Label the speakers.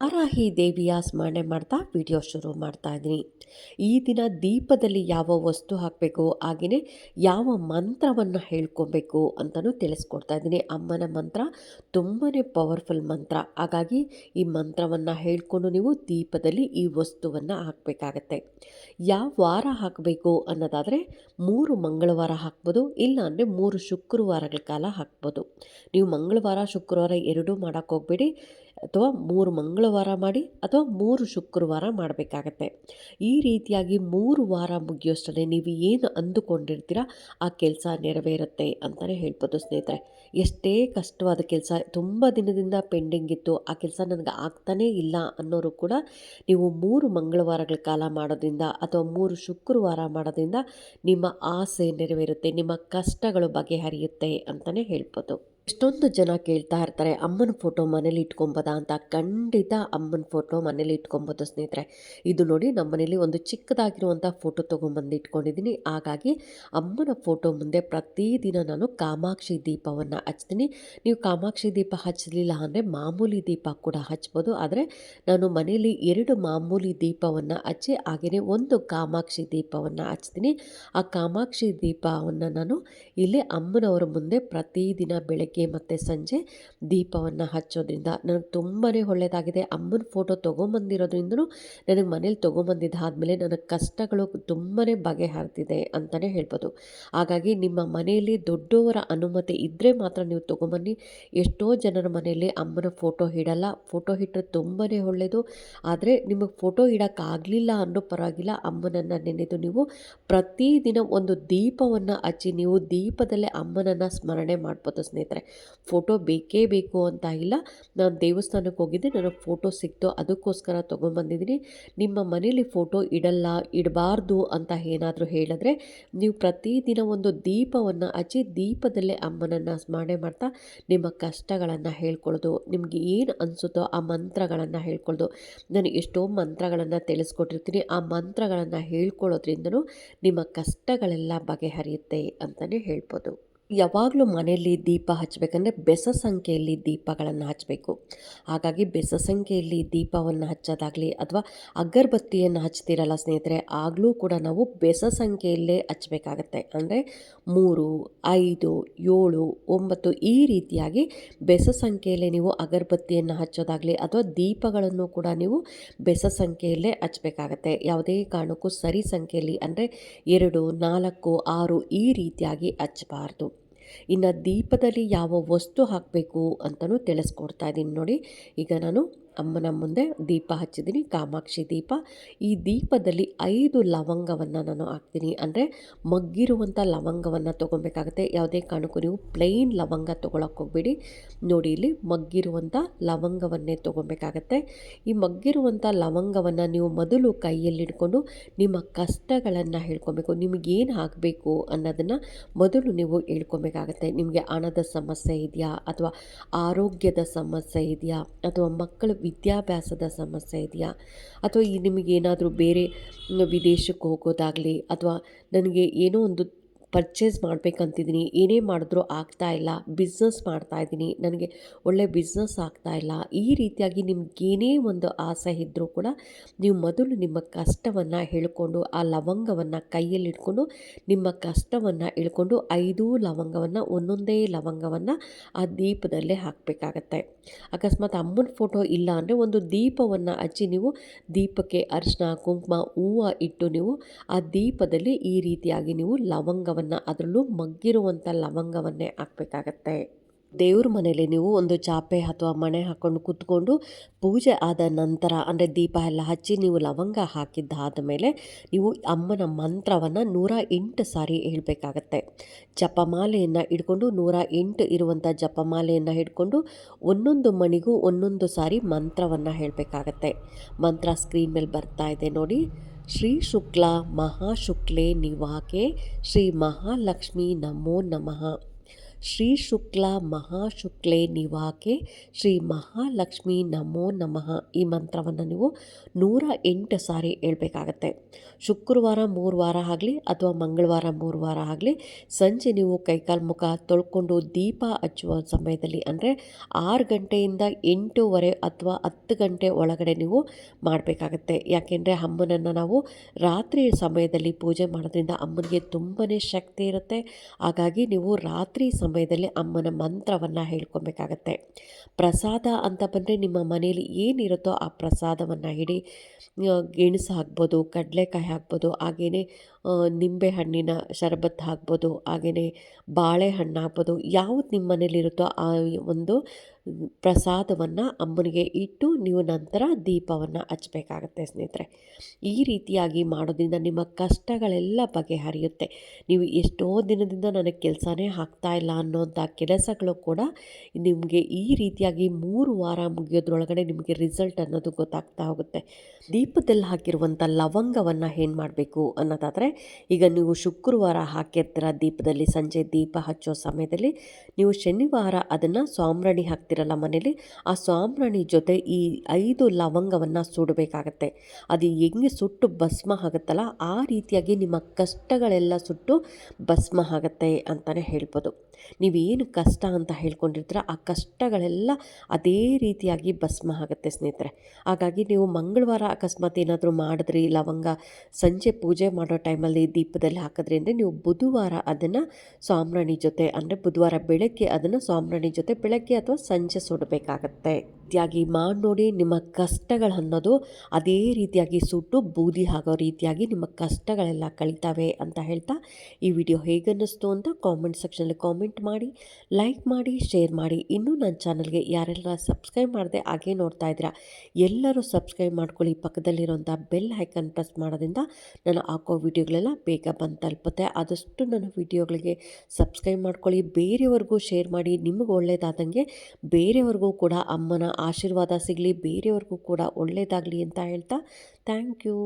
Speaker 1: ಅರಾಹಿ ದೇವಿಯ ಸ್ಮರಣೆ ಮಾಡ್ತಾ ವಿಡಿಯೋ ಶುರು ಮಾಡ್ತಾ ಇದ್ದೀನಿ. ಈ ದಿನ ದೀಪದಲ್ಲಿ ಯಾವ ವಸ್ತು ಹಾಕಬೇಕು ಹಾಗೆಯೇ ಯಾವ ಮಂತ್ರವನ್ನು ಹೇಳ್ಕೊಬೇಕು ಅಂತಲೂ ತಿಳಿಸ್ಕೊಡ್ತಾ ಇದ್ದೀನಿ. ಅಮ್ಮನ ಮಂತ್ರ ತುಂಬಾ ಪವರ್ಫುಲ್ ಮಂತ್ರ. ಹಾಗಾಗಿ ಈ ಮಂತ್ರವನ್ನು ಹೇಳ್ಕೊಂಡು ನೀವು ದೀಪದಲ್ಲಿ ಈ ವಸ್ತುವನ್ನು ಹಾಕಬೇಕಾಗತ್ತೆ. ಯಾವ ವಾರ ಹಾಕಬೇಕು ಅನ್ನೋದಾದರೆ ಮೂರು ಮಂಗಳವಾರ ಹಾಕ್ಬೋದು, ಇಲ್ಲ ಅಂದರೆ ಮೂರು ಶುಕ್ರವಾರಗಳ ಕಾಲ ಹಾಕ್ಬೋದು. ನೀವು ಮಂಗಳವಾರ, ಶುಕ್ರವಾರ ಎರಡೂ ಮಾಡೋಕ್ಕೆ ಹೋಗಬೇಡಿ. ಅಥವಾ ಮೂರು ಮಂಗಳವಾರ ಮಾಡಿ ಅಥವಾ ಮೂರು ಶುಕ್ರವಾರ ಮಾಡಬೇಕಾಗತ್ತೆ. ಈ ರೀತಿಯಾಗಿ ಮೂರು ವಾರ ಮುಗಿಯೋಷ್ಟೇ ನೀವು ಏನು ಅಂದುಕೊಂಡಿರ್ತೀರ ಆ ಕೆಲಸ ನೆರವೇರುತ್ತೆ ಅಂತಲೇ ಹೇಳ್ಬೋದು ಸ್ನೇಹಿತರೆ. ಎಷ್ಟೇ ಕಷ್ಟವಾದ ಕೆಲಸ ತುಂಬ ದಿನದಿಂದ ಪೆಂಡಿಂಗ್ ಇತ್ತು, ಆ ಕೆಲಸ ನನಗೆ ಆಗ್ತಾನೇ ಇಲ್ಲ ಅನ್ನೋರು ಕೂಡ ನೀವು ಮೂರು ಮಂಗಳವಾರಗಳ ಕಾಲ ಮಾಡೋದ್ರಿಂದ ಅಥವಾ ಮೂರು ಶುಕ್ರವಾರ ಮಾಡೋದ್ರಿಂದ ನಿಮ್ಮ ಆಸೆ ನೆರವೇರುತ್ತೆ, ನಿಮ್ಮ ಕಷ್ಟಗಳು ಬಗೆಹರಿಯುತ್ತೆ ಅಂತಲೇ ಹೇಳ್ಬೋದು. ಎಷ್ಟೊಂದು ಜನ ಕೇಳ್ತಾ ಇರ್ತಾರೆ, ಅಮ್ಮನ ಫೋಟೋ ಮನೇಲಿ ಇಟ್ಕೊಬೋದಾ? ಅಂತ. ಖಂಡಿತ ಅಮ್ಮನ ಫೋಟೋ ಮನೇಲಿ ಇಟ್ಕೊಬೋದು ಸ್ನೇಹಿತರೆ. ಇದು ನೋಡಿ ನಮ್ಮ ಮನೇಲಿ ಒಂದು ಚಿಕ್ಕದಾಗಿರುವಂಥ ಫೋಟೋ ತೊಗೊಂಬಂದು ಇಟ್ಕೊಂಡಿದ್ದೀನಿ. ಹಾಗಾಗಿ ಅಮ್ಮನ ಫೋಟೋ ಮುಂದೆ ಪ್ರತಿದಿನ ನಾನು ಕಾಮಾಕ್ಷಿ ದೀಪವನ್ನು ಹಚ್ತೀನಿ. ನೀವು ಕಾಮಾಕ್ಷಿ ದೀಪ ಹಚ್ಚಲಿಲ್ಲ ಅಂದರೆ ಮಾಮೂಲಿ ದೀಪ ಕೂಡ ಹಚ್ಬೋದು. ಆದರೆ ನಾನು ಮನೆಯಲ್ಲಿ ಎರಡು ಮಾಮೂಲಿ ದೀಪವನ್ನು ಹಚ್ಚಿ ಹಾಗೆಯೇ ಒಂದು ಕಾಮಾಕ್ಷಿ ದೀಪವನ್ನು ಹಚ್ತೀನಿ. ಆ ಕಾಮಾಕ್ಷಿ ದೀಪವನ್ನು ನಾನು ಇಲ್ಲಿ ಅಮ್ಮನವರ ಮುಂದೆ ಪ್ರತಿದಿನ ಬೆಳಗ್ಗೆ ಮತ್ತು ಸಂಜೆ ದೀಪವನ್ನು ಹಚ್ಚೋದ್ರಿಂದ ನನಗೆ ತುಂಬಾ ಒಳ್ಳೆಯದಾಗಿದೆ ಅಮ್ಮನ ಫೋಟೋ ತೊಗೊಂಬಂದಿರೋದ್ರಿಂದಲೂ ನನಗೆ ಮನೇಲಿ ತೊಗೊಂಬಂದಿದ್ದಾದಮೇಲೆ ನನ್ನ ಕಷ್ಟಗಳು ತುಂಬಾ ಬಗೆಹರಿದಿದೆ ಅಂತಲೇ ಹೇಳ್ಬೋದು. ಹಾಗಾಗಿ ನಿಮ್ಮ ಮನೆಯಲ್ಲಿ ದೊಡ್ಡವರ ಅನುಮತಿ ಇದ್ದರೆ ಮಾತ್ರ ನೀವು ತೊಗೊಂಬನ್ನಿ. ಎಷ್ಟೋ ಜನರ ಮನೆಯಲ್ಲಿ ಅಮ್ಮನ ಫೋಟೋ ಇಡಲ್ಲ. ಫೋಟೋ ಇಟ್ಟರೆ ತುಂಬಾ ಒಳ್ಳೆಯದು ಆದರೆ ನಿಮಗೆ ಫೋಟೋ ಇಡೋಕ್ಕಾಗಲಿಲ್ಲ ಅನ್ನೋ ಪರವಾಗಿಲ್ಲ. ಅಮ್ಮನನ್ನು ನೆನೆದು ನೀವು ಪ್ರತಿದಿನ ಒಂದು ದೀಪವನ್ನು ಹಚ್ಚಿ, ನೀವು ದೀಪದಲ್ಲೇ ಅಮ್ಮನನ್ನು ಸ್ಮರಣೆ ಮಾಡ್ಬೋದು ಸ್ನೇಹಿತರೆ. ಫೋಟೋ ಬೇಕೇ ಬೇಕು ಅಂತ ಇಲ್ಲ. ನಾನು ದೇವಸ್ಥಾನಕ್ಕೆ ಹೋಗಿದ್ದೆ, ನನಗೆ ಫೋಟೋ ಸಿಕ್ತು, ಅದಕ್ಕೋಸ್ಕರ ತೊಗೊಂಬಂದಿದ್ದೀನಿ ನಿಮ್ಮ ಮನೇಲಿ ಫೋಟೋ ಇಡಲ್ಲ, ಇಡಬಾರ್ದು ಅಂತ ಏನಾದರೂ ಹೇಳಿದ್ರೆ ನೀವು ಪ್ರತಿದಿನ ಒಂದು ದೀಪವನ್ನು ಹಚ್ಚಿ ದೀಪದಲ್ಲೇ ಅಮ್ಮನನ್ನು ಸ್ಮರಣೆ ಮಾಡ್ತಾ ನಿಮ್ಮ ಕಷ್ಟಗಳನ್ನು ಹೇಳ್ಕೊಳ್ಳೋದು, ನಿಮಗೆ ಏನು ಅನಿಸುತ್ತೋ ಆ ಮಂತ್ರಗಳನ್ನು ಹೇಳ್ಕೊಳ್ಳೋದು. ನಾನು ಎಷ್ಟೋ ಮಂತ್ರಗಳನ್ನು ತಿಳಿಸ್ಕೊಟ್ಟಿರ್ತೀನಿ, ಆ ಮಂತ್ರಗಳನ್ನು ಹೇಳ್ಕೊಳ್ಳೋದ್ರಿಂದನೂ ನಿಮ್ಮ ಕಷ್ಟಗಳೆಲ್ಲ ಬಗೆಹರಿಯುತ್ತೆ ಅಂತಲೇ ಹೇಳ್ಬೋದು. ಯಾವಾಗಲೂ ಮನೆಯಲ್ಲಿ ದೀಪ ಹಚ್ಚಬೇಕಂದ್ರೆ ಬೆಸ ಸಂಖ್ಯೆಯಲ್ಲಿ ದೀಪಗಳನ್ನು ಹಚ್ಚಬೇಕು. ಹಾಗಾಗಿ ಬೆಸ ಸಂಖ್ಯೆಯಲ್ಲಿ ದೀಪವನ್ನು ಹಚ್ಚೋದಾಗಲಿ ಅಥವಾ ಅಗರಬತ್ತಿಯನ್ನು ಹಚ್ತೀರಲ್ಲ ಸ್ನೇಹಿತರೆ, ಆಗಲೂ ಕೂಡ ನಾವು ಬೆಸ ಸಂಖ್ಯೆಯಲ್ಲೇ ಹಚ್ಚಬೇಕಾಗತ್ತೆ. ಅಂದರೆ ಮೂರು, ಐದು, ಏಳು, ಒಂಬತ್ತು ಈ ರೀತಿಯಾಗಿ ಬೆಸ ಸಂಖ್ಯೆಯಲ್ಲೇ ನೀವು ಅಗರಬತ್ತಿಯನ್ನು ಹಚ್ಚೋದಾಗಲಿ ಅಥವಾ ದೀಪಗಳನ್ನು ಕೂಡ ನೀವು ಬೆಸ ಸಂಖ್ಯೆಯಲ್ಲೇ ಹಚ್ಚಬೇಕಾಗತ್ತೆ. ಯಾವುದೇ ಕಾರಣಕ್ಕೂ ಸರಿ ಸಂಖ್ಯೆಯಲ್ಲಿ ಅಂದರೆ ಎರಡು, ನಾಲ್ಕು, ಆರು ಈ ರೀತಿಯಾಗಿ ಹಚ್ಚಬಾರ್ದು. ಇನ್ನು ದೀಪದಲ್ಲಿ ಯಾವ ವಸ್ತು ಹಾಕಬೇಕು ಅಂತಲೂ ತಿಳಿಸ್ಕೊಡ್ತಾ ಇದ್ದೀನಿ ನೋಡಿ. ಈಗ ನಾನು ಅಮ್ಮನ ಮುಂದೆ ದೀಪ ಹಚ್ಚಿದ್ದೀನಿ, ಕಾಮಾಕ್ಷಿ ದೀಪ. ಈ ದೀಪದಲ್ಲಿ ಐದು ಲವಂಗವನ್ನು ನಾನು ಹಾಕ್ತೀನಿ. ಅಂದರೆ ಮಗ್ಗಿರುವಂಥ ಲವಂಗವನ್ನು ತೊಗೊಬೇಕಾಗುತ್ತೆ ಯಾವುದೇ ಕಾರಣಕ್ಕೂ ನೀವು ಪ್ಲೈನ್ ಲವಂಗ ತೊಗೊಳಕ್ಕೆ ಹೋಗ್ಬೇಡಿ. ನೋಡಿ, ಇಲ್ಲಿ ಮಗ್ಗಿರುವಂಥ ಲವಂಗವನ್ನೇ ತೊಗೊಬೇಕಾಗತ್ತೆ ಈ ಮಗ್ಗಿರುವಂಥ ಲವಂಗವನ್ನು ನೀವು ಮೊದಲು ಕೈಯಲ್ಲಿಡ್ಕೊಂಡು ನಿಮ್ಮ ಕಷ್ಟಗಳನ್ನು ಹೇಳ್ಕೊಬೇಕು. ನಿಮಗೇನು ಆಗಬೇಕು ಅನ್ನೋದನ್ನು ಮೊದಲು ನೀವು ಹೇಳ್ಕೊಬೇಕಾಗತ್ತೆ ನಿಮಗೆ ಹಣದ ಸಮಸ್ಯೆ ಇದೆಯಾ ಅಥವಾ ಆರೋಗ್ಯದ ಸಮಸ್ಯೆ ಇದೆಯಾ ಅಥವಾ ಮಕ್ಕಳ ವಿದ್ಯಾಭ್ಯಾಸದ ಸಮಸ್ಯೆ ಇದೆಯಾ? ಅಥವಾ ಈ ನಿಮಗೇನಾದರೂ ಬೇರೆ ವಿದೇಶಕ್ಕೆ ಹೋಗೋದಾಗಲಿ ಅಥವಾ ನನಗೆ ಏನೋ ಒಂದು ಪರ್ಚೇಸ್ ಮಾಡಬೇಕಂತಿದ್ದೀನಿ, ಏನೇ ಮಾಡಿದ್ರೂ ಆಗ್ತಾ ಇಲ್ಲ ಬಿಸ್ನೆಸ್ ಮಾಡ್ತಾ ಇದ್ದೀನಿ, ನನಗೆ ಒಳ್ಳೆ ಬಿಸ್ನೆಸ್ ಆಗ್ತಾ ಇಲ್ಲ, ಈ ರೀತಿಯಾಗಿ ನಿಮಗೇನೇ ಒಂದು ಆಸೆ ಇದ್ದರೂ ಕೂಡ ನೀವು ಮೊದಲು ನಿಮ್ಮ ಕಷ್ಟವನ್ನು ಹೇಳ್ಕೊಂಡು, ಆ ಲವಂಗವನ್ನು ಕೈಯಲ್ಲಿ ಇಟ್ಕೊಂಡು, ನಿಮ್ಮ ಕಷ್ಟವನ್ನು ಇಳ್ಕೊಂಡು ಐದು ಲವಂಗವನ್ನು, ಒಂದೊಂದೇ ಲವಂಗವನ್ನು ಆ ದೀಪದಲ್ಲೇ ಹಾಕಬೇಕಾಗತ್ತೆ. ಅಕಸ್ಮಾತ್ ಅಮ್ಮನ ಫೋಟೋ ಇಲ್ಲ ಅಂದರೆ ಒಂದು ದೀಪವನ್ನು ಹಚ್ಚಿ ನೀವು ದೀಪಕ್ಕೆ ಅರಿಶಿನ ಕುಂಕುಮ, ಹೂವು ಇಟ್ಟು ನೀವು ಆ ದೀಪದಲ್ಲಿ ಈ ರೀತಿಯಾಗಿ ನೀವು ಲವಂಗವನ್ನು ಅದರಲ್ಲೂ ಮಗ್ಗಿರುವಂಥ ಲವಂಗವನ್ನೇ ಹಾಕಬೇಕಾಗತ್ತೆ. ದೇವ್ರ ಮನೇಲಿ ನೀವು ಒಂದು ಚಾಪೆ ಅಥವಾ ಮಣೆ ಹಾಕ್ಕೊಂಡು ಕೂತ್ಕೊಂಡು ಪೂಜೆ ಆದ ನಂತರ, ಅಂದರೆ ದೀಪ ಎಲ್ಲ ಹಚ್ಚಿ ನೀವು ಲವಂಗ ಹಾಕಿದ್ದಾದ ಮೇಲೆ ನೀವು ಅಮ್ಮನ ಮಂತ್ರವನ್ನು ನೂರ ಎಂಟು ಸಾರಿ ಹೇಳಬೇಕಾಗತ್ತೆ. ಜಪಮಾಲೆಯನ್ನು ಹಿಡ್ಕೊಂಡು ನೂರ ಎಂಟು ಇರುವಂಥ ಜಪಮಾಲೆಯನ್ನು ಹಿಡ್ಕೊಂಡು ಒಂದೊಂದು ಮಣಿಗೂ ಒಂದೊಂದು ಸಾರಿ ಮಂತ್ರವನ್ನು ಹೇಳಬೇಕಾಗತ್ತೆ. ಮಂತ್ರ ಸ್ಕ್ರೀನ್ ಮೇಲೆ ಬರ್ತಾ ಇದೆ ನೋಡಿ. ಶ್ರೀ ಶುಕ್ಲ ಮಹಾಶುಕ್ಲೆ ನಿವಾಕೆ ಶ್ರೀ ಮಹಾಲಕ್ಷ್ಮಿ ನಮೋ ನಮಃ ಶ್ರೀ ಶುಕ್ಲ ಮಹಾಶುಕ್ಲೆ ನಿವಾಕೆ, ಶ್ರೀ ಮಹಾಲಕ್ಷ್ಮಿ ನಮೋ ನಮಃ ಈ ಮಂತ್ರವನ್ನು ನೀವು ನೂರ ಎಂಟು ಸಾರಿ ಹೇಳ್ಬೇಕಾಗತ್ತೆ. ಶುಕ್ರವಾರ ಮೂರು ವಾರ ಆಗಲಿ ಅಥವಾ ಮಂಗಳವಾರ ಮೂರು ವಾರ ಆಗಲಿ ಸಂಜೆ ನೀವು ಕೈಕಾಲು ಮುಖ ತೊಳ್ಕೊಂಡು ದೀಪ ಹಚ್ಚುವ ಸಮಯದಲ್ಲಿ ಅಂದರೆ ಆರು ಗಂಟೆಯಿಂದ ಎಂಟೂವರೆ ಅಥವಾ ಹತ್ತು ಗಂಟೆ ಒಳಗಡೆ ನೀವು ಮಾಡಬೇಕಾಗತ್ತೆ. ಯಾಕೆಂದರೆ ಅಮ್ಮನನ್ನು ನಾವು ರಾತ್ರಿ ಸಮಯದಲ್ಲಿ ಪೂಜೆ ಮಾಡೋದ್ರಿಂದ ಅಮ್ಮನಿಗೆ ತುಂಬಾ ಶಕ್ತಿ ಇರುತ್ತೆ. ಹಾಗಾಗಿ ನೀವು ರಾತ್ರಿ ಸಮಯದಲ್ಲಿ ಅಮ್ಮನ ಮಂತ್ರವನ್ನು ಹೇಳ್ಕೊಬೇಕಾಗತ್ತೆ. ಪ್ರಸಾದ ಅಂತ ಬಂದರೆ ನಿಮ್ಮ ಮನೆಯಲ್ಲಿ ಏನಿರುತ್ತೋ ಆ ಪ್ರಸಾದವನ್ನು ಹಿಡಿ ಗೆಣಸು ಹಾಕ್ಬೋದು, ಕಡಲೆಕಾಯಿ ಹಾಕ್ಬೋದು ಹಾಗೆಯೇ ನಿಂಬೆಹಣ್ಣಿನ ಶರಬತ್ತು ಹಾಕ್ಬೋದು ಹಾಗೆಯೇ ಬಾಳೆಹಣ್ಣು ಹಾಕ್ಬೋದು, ಯಾವುದು ನಿಮ್ಮ ಮನೇಲಿರುತ್ತೋ ಆ ಒಂದು ಪ್ರಸಾದವನ್ನು ಅಮ್ಮನಿಗೆ ಇಟ್ಟು ನೀವು ನಂತರ ದೀಪವನ್ನು ಹಚ್ಚಬೇಕಾಗತ್ತೆ ಸ್ನೇಹಿತರೆ. ಈ ರೀತಿಯಾಗಿ ಮಾಡೋದ್ರಿಂದ ನಿಮ್ಮ ಕಷ್ಟಗಳೆಲ್ಲ ಬಗೆಹರಿಯುತ್ತೆ. ನೀವು ಎಷ್ಟೋ ದಿನದಿಂದ ನನಗೆ ಕೆಲಸನೇ ಆಗ್ತಾ ಇಲ್ಲ ಅನ್ನೋಂಥ ಕೆಲಸಗಳು ಕೂಡ ನಿಮಗೆ ಈ ರೀತಿಯಾಗಿ ಮೂರು ವಾರ ಮುಗಿಯೋದ್ರೊಳಗಡೆ ನಿಮಗೆ ರಿಸಲ್ಟ್ ಅನ್ನೋದು ಗೊತ್ತಾಗ್ತಾ ಹೋಗುತ್ತೆ. ದೀಪದಲ್ಲಿ ಹಾಕಿರುವಂಥ ಲವಂಗವನ್ನು ಏನು ಮಾಡಬೇಕು ಅನ್ನೋದಾದರೆ, ಈಗ ನೀವು ಶುಕ್ರವಾರ ಹಾಕಿರ್ತೀರ ದೀಪದಲ್ಲಿ, ಸಂಜೆ ದೀಪ ಹಚ್ಚೋ ಸಮಯದಲ್ಲಿ, ನೀವು ಶನಿವಾರ ಅದನ್ನು ಸಾಂಬ್ರಾಣಿ ಹಾಕ್ತಿರಲ್ಲ ಮನೇಲಿ ಆ ಸಾಂಬ್ರಾಣಿ ಜೊತೆ ಈ ಐದು ಲವಂಗವನ್ನು ಸುಡಬೇಕಾಗತ್ತೆ. ಅದು ಹೆಂಗೆ ಸುಟ್ಟು ಭಸ್ಮ ಆಗುತ್ತಲ್ಲ, ಆ ರೀತಿಯಾಗಿ ನಿಮ್ಮ ಕಷ್ಟಗಳೆಲ್ಲ ಸುಟ್ಟು ಭಸ್ಮ ಆಗುತ್ತೆ ಅಂತಲೇ ಹೇಳ್ಬೋದು. ನೀವೇನು ಕಷ್ಟ ಅಂತ ಹೇಳ್ಕೊಂಡಿರ್ತೀರ, ಆ ಕಷ್ಟಗಳೆಲ್ಲ ಅದೇ ರೀತಿಯಾಗಿ ಭಸ್ಮ ಆಗುತ್ತೆ ಸ್ನೇಹಿತರೆ. ಹಾಗಾಗಿ ನೀವು ಮಂಗಳವಾರ ಅಕಸ್ಮಾತ್ ಏನಾದರೂ ಮಾಡಿದ್ರಿ, ಲವಂಗ ಸಂಜೆ ಪೂಜೆ ಮಾಡೋ ಟೈಮಲ್ಲಿ ದೀಪದಲ್ಲಿ ಹಾಕಿದ್ರಿಂದ ನೀವು ಬುಧವಾರ ಅದನ್ನು ಸಾಮ್ರಾಣಿ ಜೊತೆ ಅಂದರೆ ಬುಧವಾರ ಬೆಳಗ್ಗೆ ಅದನ್ನು ಸ್ವಾಮ್ರಾಣಿ ಜೊತೆ ಬೆಳಗ್ಗೆ ಅಥವಾ ಸಂಜೆ ಸುಡಬೇಕಾಗತ್ತೆ. ರೀತಿಯಾಗಿ ಮಾಡಿ ನೋಡಿ ನಿಮ್ಮ ಕಷ್ಟಗಳನ್ನೋದು ಅದೇ ರೀತಿಯಾಗಿ ಸುಟ್ಟು ಬೂದಿ ಆಗೋ ರೀತಿಯಾಗಿ ನಿಮ್ಮ ಕಷ್ಟಗಳೆಲ್ಲ ಕಳೀತಾವೆ ಅಂತ ಹೇಳ್ತಾ ಈ ವಿಡಿಯೋ ಹೇಗನ್ನಿಸ್ತು ಅಂತ ಕಾಮೆಂಟ್ ಸೆಕ್ಷನಲ್ಲಿ ಕಾಮೆಂಟ್ ಮಾಡಿ, ಲೈಕ್ ಮಾಡಿ, ಶೇರ್ ಮಾಡಿ. ಇನ್ನೂ ನನ್ನ ಚಾನಲ್ಗೆ ಯಾರೆಲ್ಲ ಸಬ್ಸ್ಕ್ರೈಬ್ ಮಾಡಿದೆ ಹಾಗೇ ನೋಡ್ತಾ ಇದ್ದೀರಾ, ಎಲ್ಲರೂ ಸಬ್ಸ್ಕ್ರೈಬ್ ಮಾಡ್ಕೊಳ್ಳಿ. ಪಕ್ಕದಲ್ಲಿರೋಂಥ ಬೆಲ್ ಐಕನ್ ಪ್ರೆಸ್ ಮಾಡೋದ್ರಿಂದ ನಾನು ಹಾಕೋ ವಿಡಿಯೋಗಳೆಲ್ಲ ಬೇಗ ಬಂದು ತಲುಪುತ್ತೆ. ಆದಷ್ಟು ನನ್ನ ವಿಡಿಯೋಗಳಿಗೆ ಸಬ್ಸ್ಕ್ರೈಬ್ ಮಾಡ್ಕೊಳ್ಳಿ. ಬೇರೆಯವ್ರಿಗೂ ಶೇರ್ ಮಾಡಿ. ನಿಮಗೆ ಒಳ್ಳೆಯದಾದಂಗೆ ಬೇರೆಯವ್ರಿಗೂ ಕೂಡ ಅಮ್ಮನ ಆಶೀರ್ವಾದ ಸಿಗಲಿ, ಬೇರೆಯವ್ರಿಗೂ ಕೂಡ ಒಳ್ಳೆಯದಾಗಲಿ ಅಂತ ಹೇಳ್ತಾ ಥ್ಯಾಂಕ್ ಯು.